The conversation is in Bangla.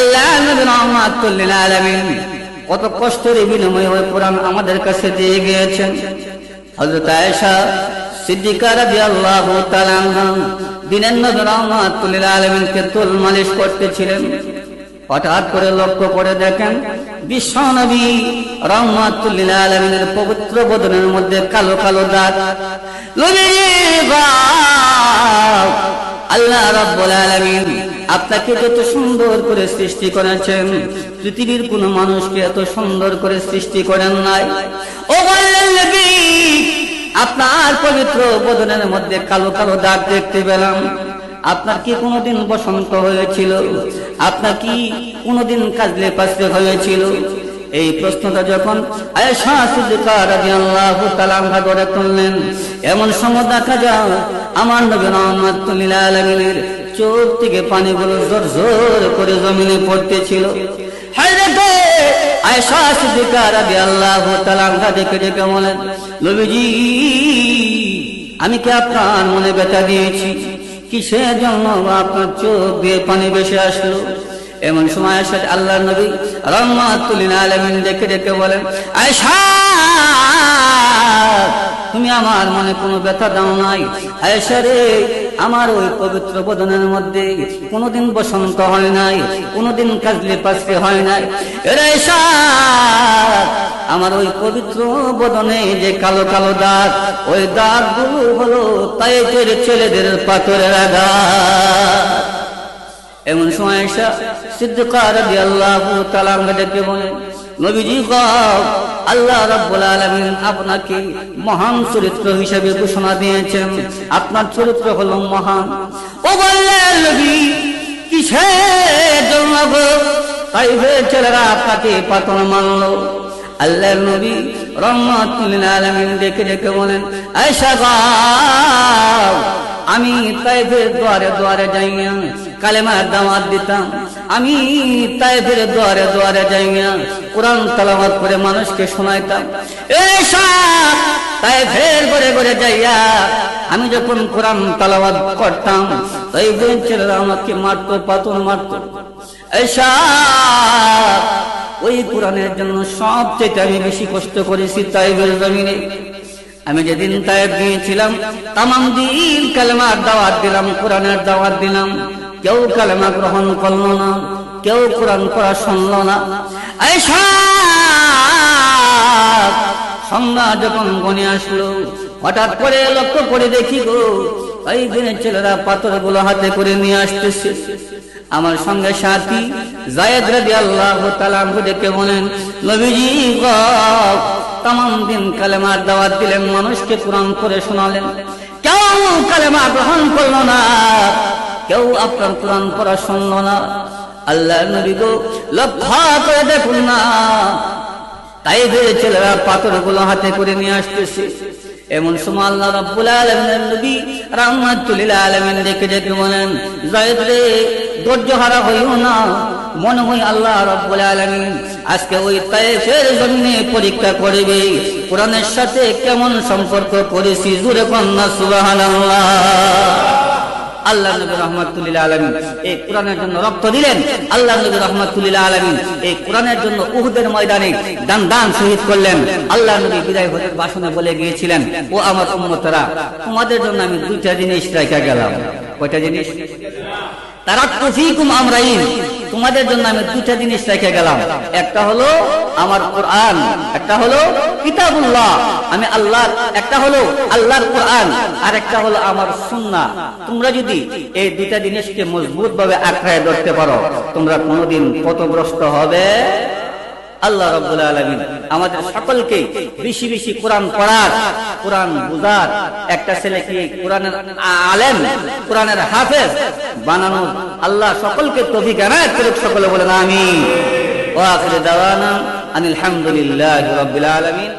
আল্লাহ কত কষ্টের কোরআন আমাদের কাছে দিয়ে গিয়েছেন। আয়েশা সিদ্দিকা রহমাতুল্লিল আলামিনকে তুল মালিশ করতেছিলেন। হঠাৎ করে লক্ষ্য করে দেখেন বিশ্ব নবী আলমিনের পবিত্র বদনের মধ্যে কালো কালো দাগ। আল্লাহ রাব্বুল আলামিন আপনাকে যত সুন্দর করে সৃষ্টি করেছেন, পৃথিবীর কোন মানুষকে এত সুন্দর করে সৃষ্টি করেন নাই। ও আপনার পবিত্র বদনের মধ্যে কালো কালো দাগ দেখতে পেলাম। আপনার কি কোনোদিন বসন্ত হয়েছিল? আপনার কি কোনোদিন কাজলে পাশলে হয়েছিল? এই প্রশ্নটা যখন তাআলা তুললেন, এমন সময় দেখা যায় আমার নবী রহমাতুল্লিল আলামিনের চোখ থেকে পানিগুলো জোর জোর করে জমিনে পড়তেছিল। আনহা দেখে দেখে বলেন আমি কি আপনার মনে ব্যথা দিয়েছি? কিসের জন্য আপনার চোখ দিয়ে পানি বেশি আসলো? এমন সময় আসে আল্লাহ নবী রহমাতুল্লিন আলমিন দেখে দেখে বলেন আয়সা তুমি আমার মনে কোনো ব্যথা দাও নাই। আয়সা রে আমার ওই পবিত্র বদনের মধ্যে কোনোদিন বসন্ত হয় নাই, কোনোদিন কাজলে পাশলে হয় নাই। আমার ওই পবিত্র বদনে যে কালো কালো দাগ, ওই দাগগুলো হলো তাইতের ছেলেদের পাথরের আঘাত। এমন সময় এসা সিদ্দিকা রাদিয়াল্লাহু তাআলা ডেকে বলেন নবীজি আল্লাহ রাব্বুল আলামিন আপনাকে মহান চরিত্র হিসেবে ঘোষণা দিয়েছেন। আপনার চরিত্র হলো মহান। ও বললেন নবী, কিসের জন্য গো? তাইফের ছেলেরা আপনাকে পাতন মানলো আল্লাহ নবী রহমাতুল্লিল আলামিন দেখে দেখে বলেন আয়েশা আমি তাইফের দুয়ারে দুয়ারে যাইয়া কালেমার দামাত দিতাম। আমি তাইফের দুয়ারে দুয়ারে যাইয়া কোরআন তালাবাত করে মানুষকে শোনাইতাম। এসা তাইফের করে করে যাইয়া আমি যখন কোরআন তালাবাত করতাম তাইফের ছেলেরা আমাকে মারতো পাতন মারতো। ওই কোরআনের জন্য সবচেয়ে আমি বেশি কষ্ট করেছি তাইফের জমিনে। আমি যেদিন তায়েব গিয়েছিলাম, তামাম দিন কালেমার দাওয়াত দিলাম, কোরআনের দাওয়াত দিলাম। কেউ কালেমা গ্রহণ করল না, কেউ কোরআন পড়া শুনল না। সন্ধ্যা যখন গনে আসলো, হঠাৎ করে লক্ষ্য করে দেখি গো, এই দিনের ছেলেরা পাথরগুলো হাতে করে নিয়ে আসতেছে। আমার সঙ্গে সাথী জায়েদ রাদি আল্লাহ দেখে বলেন, নবীজি তাম দিন কালেমার দাওয়াত দিলেন, মানুষকে কোরআন করে শোনালেন। কেউ কালেমা গ্রহণ করল না কেউ আপনার কোরআন পড়া শুনল না। আল্লাহ নবী গো, লক্ষ্য করে দেখুন না। তাই ধরে ছেলেরা পাথরগুলো হাতে করে নিয়ে আসতেছে। এমন সময় আল্লাহ রাব্বুল আলামিনের নবী রাহমাতুল্লিল আলামিন দেখে দেখে বলেন জায়েদ রে, ধৈর্য হারা হইও না। মনে হয় আল্লাহ রাব্বুল আলামিন আজকে ওই তায়েফের জমিনে পরীক্ষা করবে। কোরআনের সাথে কেমন সম্পর্ক করেছি? জুরে কন্যা সুবহানাল্লাহ। আল্লাহ নবী রহমাতুল্লিল আলমিন। এই কোরআনের জন্য রক্ত দিলেন। আল্লাহ নবী রহমাতুল্লিল আলমিন। এই কোরআনের জন্য উহুদের ময়দানে দান দান শহীদ করলেন। আল্লাহ নবী বিদায় হতে বাসনে বলে গিয়েছিলেন, ও আমার উম্মতরা, তোমাদের জন্য আমি দুইটা জিনিস রেখে গেলাম। কয়টা জিনিস? তারা কফিকুম আমরাইন। তোমাদের জন্য আমি দুটা জিনিস রেখে গেলাম। একটা হলো আমার কোরআন, একটা হলো কিতাবুল্লাহ। আমি আল্লাহ একটা হলো আল্লাহর কোরআন আর একটা হলো আমার সুন্না তোমরা যদি এই দুটা জিনিসকে মজবুত ভাবে আঁকড়ায় ধরতে পারো, তোমরা কোনোদিন পথগ্রস্ত হবে আল্লাহ রব্বুল আলমিন আমাদের সকলকে বেশি বেশি কোরআন পড়ার, কোরআন বুঝার, একটা ছেলেকে কোরআনের আলেম, কোরআনের হাফেজ বানানোর আল্লাহ সকলকে তফিক এনায়ত করুক, সকলে বলেন আমি ও আখির দাওয়ানা আনিল হামদুলিল্লাহ রব্বিল আলামিন।